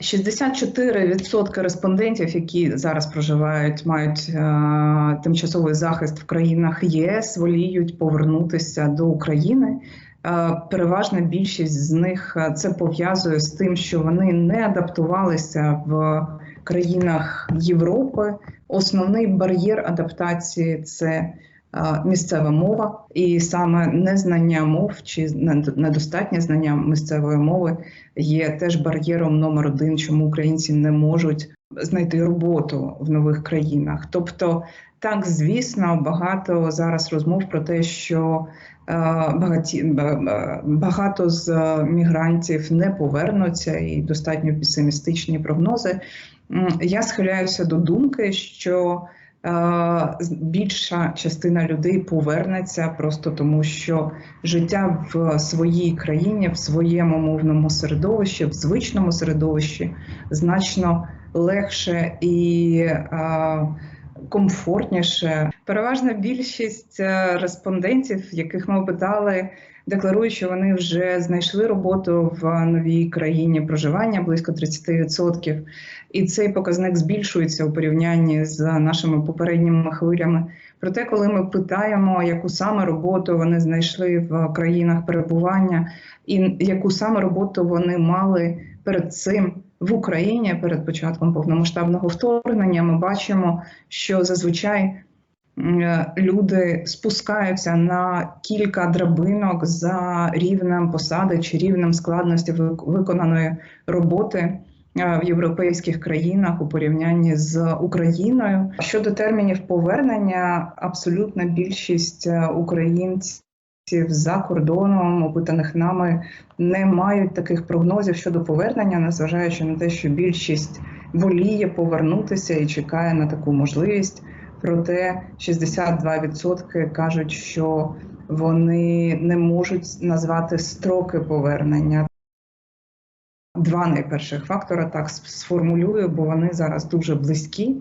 64% респондентів, які зараз проживають, мають е, тимчасовий захист в країнах ЄС, воліють повернутися до України. Е, Переважна більшість з них е, це пов'язує з тим, що вони не адаптувалися в країнах Європи. Основний бар'єр адаптації це місцева мова, і саме незнання мов чи недостатнє знання місцевої мови є теж бар'єром номер один, чому українці не можуть знайти роботу в нових країнах. Тобто, так звісно, багато зараз розмов про те, що е, багаті, ба- ба- багато з е, мігрантів не повернуться, і достатньо песимістичні прогнози. Я схиляюся до думки, що е, більша частина людей повернеться просто тому, що життя в своїй країні, в своєму мовному середовищі, в звичному середовищі значно легше і е, комфортніше. Переважна більшість е, респондентів, яких ми питали, декларують, що вони вже знайшли роботу в новій країні проживання близько 30%. І цей показник збільшується у порівнянні з нашими попередніми хвилями. Проте, коли ми питаємо, яку саме роботу вони знайшли в країнах перебування, і яку саме роботу вони мали перед цим в Україні перед початком повномасштабного вторгнення, ми бачимо, що зазвичай люди спускаються на кілька драбинок за рівнем посади чи рівнем складності виконаної роботи е, в європейських країнах у порівнянні з Україною. Щодо термінів повернення, абсолютна більшість е, українців за кордоном, опитаних нами, не мають таких прогнозів щодо повернення, незважаючи на те, що більшість воліє повернутися і чекає на таку можливість. Проте 62% кажуть, що вони не можуть назвати строки повернення. Два найперших фактора так сформулюю, бо вони зараз дуже близькі.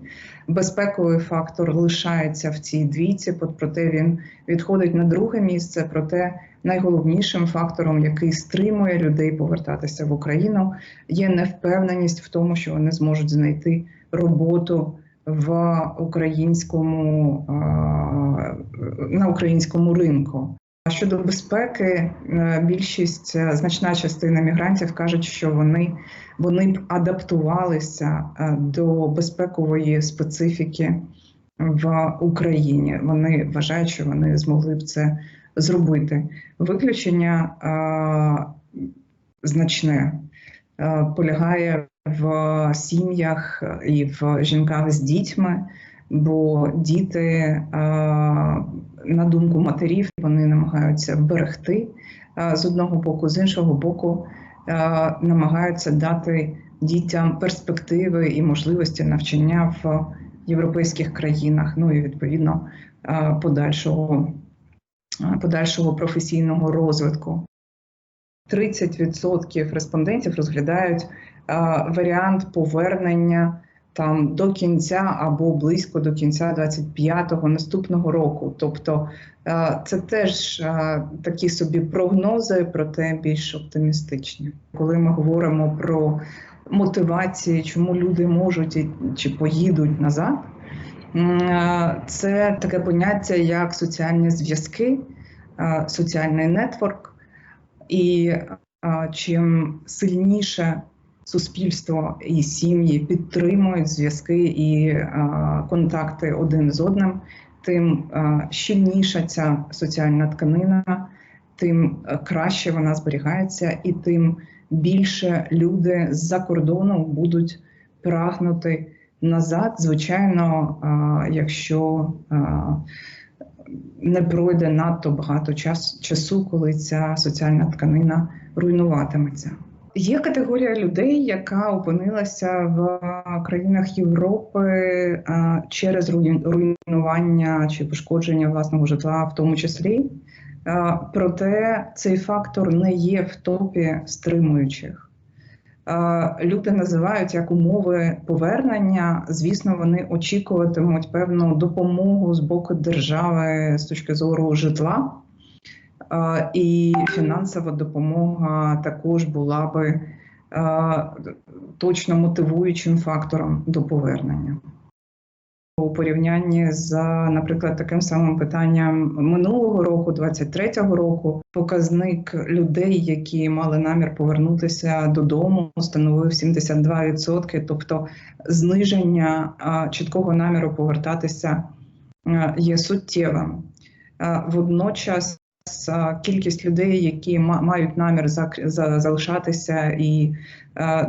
Безпековий фактор лишається в цій двійці, проте він відходить на друге місце. Проте найголовнішим фактором, який стримує людей повертатися в Україну, є невпевненість в тому, що вони зможуть знайти роботу в українському е, на українському ринку. А щодо безпеки, е, більшість е, значна частина мігрантів кажуть, що вони, вони б адаптувалися до безпекової специфіки в Україні. Вони вважають, що вони змогли б це зробити. Виключення значне полягає в сім'ях і в жінках з дітьми, бо діти, е, на думку матерів, вони намагаються берегти е, з одного боку, з іншого боку, е, намагаються дати дітям перспективи і можливості навчання в європейських країнах, ну і відповідно подальшого, подальшого професійного розвитку. 30% респондентів розглядають е, варіант повернення там до кінця або близько до кінця 25-го наступного року. Тобто е, це теж е, такі собі прогнози, проте більш оптимістичні. Коли ми говоримо про мотивації, чому люди можуть і- чи поїдуть назад, це таке поняття як соціальні зв'язки, соціальний нетворк. І а, чим сильніше суспільство і сім'ї підтримують зв'язки і а, контакти один з одним, тим а, щільніша ця соціальна тканина, тим краще вона зберігається, і тим більше люди з-за кордону будуть прагнути назад. Звичайно, а, якщо а, не пройде надто багато час, часу, коли ця соціальна тканина руйнуватиметься. Є категорія людей, яка опинилася в країнах Європи через руйн- руйнування чи пошкодження власного житла, в тому числі. Проте цей фактор не є в топі стримуючих. Е, Люди називають як умови повернення. Звісно, вони очікуватимуть певну допомогу з боку держави з точки зору житла, Е, і фінансова допомога також була би е, точно мотивуючим фактором до повернення. У порівнянні з, наприклад, таким самим питанням минулого року, 23-го року, показник людей, які мали намір повернутися додому, становив 72%, тобто зниження чіткого наміру повертатися є суттєвим. Водночас кількість людей, які ма- мають намір залишатися і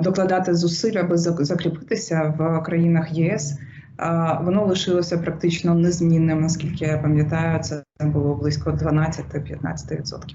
докладати зусиль, аби закріпитися в країнах ЄС, воно лишилося практично незмінним, наскільки я пам'ятаю, це було близько 12-15%.